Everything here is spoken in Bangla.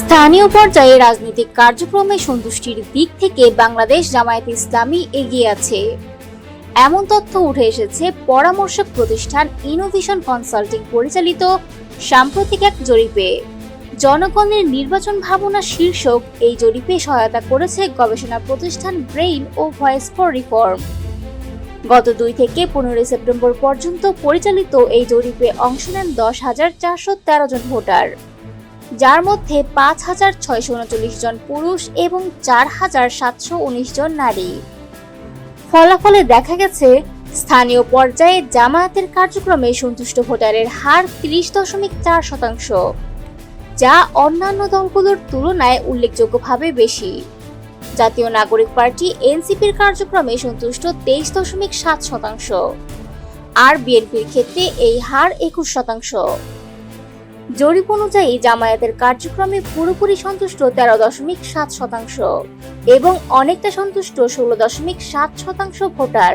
স্থানীয় পর্যায়ে রাজনৈতিক কার্যক্রমে সন্তুষ্টির দিক থেকে বাংলাদেশ জামায়াত ইসলামী এগিয়ে আছে। এমন তথ্য উঠে এসেছে পরামর্শক প্রতিষ্ঠান ইনোভেশন কনসাল্টিং পরিচালিত সাম্প্রতিক এক জরিপে। জনগণের নির্বাচন ভাবনা শীর্ষক এই জরিপে সহায়তা করেছে গবেষণা প্রতিষ্ঠান ব্রেইন ও ভয়েস ফর রিফর্ম গত দুই থেকে পনেরোই সেপ্টেম্বর পর্যন্ত পরিচালিত এই জরিপে অংশ নেন দশ হাজার চারশো তেরো জন ভোটার। যার মধ্যে পাঁচ হাজার ছয়শো উনচল্লিশ জন পুরুষ এবং চার হাজার সাতশো উনিশ জন নারী। ফলাফলে দেখা গেছে, স্থানীয় পর্যায়ে জামায়াতের কার্যক্রমে সন্তুষ্ট ভোটারের হার ত্রিশ দশমিক চার শতাংশ, যা অন্যান্য দলগুলোর তুলনায় উল্লেখযোগ্যভাবে বেশি। জাতীয় নাগরিক পার্টি এনসিপির কার্যক্রমে সন্তুষ্ট তেইশ দশমিক সাত শতাংশ, আর বিএনপির ক্ষেত্রে এই হার একুশ শতাংশ। জরিপ অনুযায়ী জামায়াতের কার্যক্রমে পুরোপুরি সন্তুষ্ট তেরো দশমিক সাত শতাংশ এবং অনেকটা সন্তুষ্ট ষোলো দশমিক সাত শতাংশ ভোটার।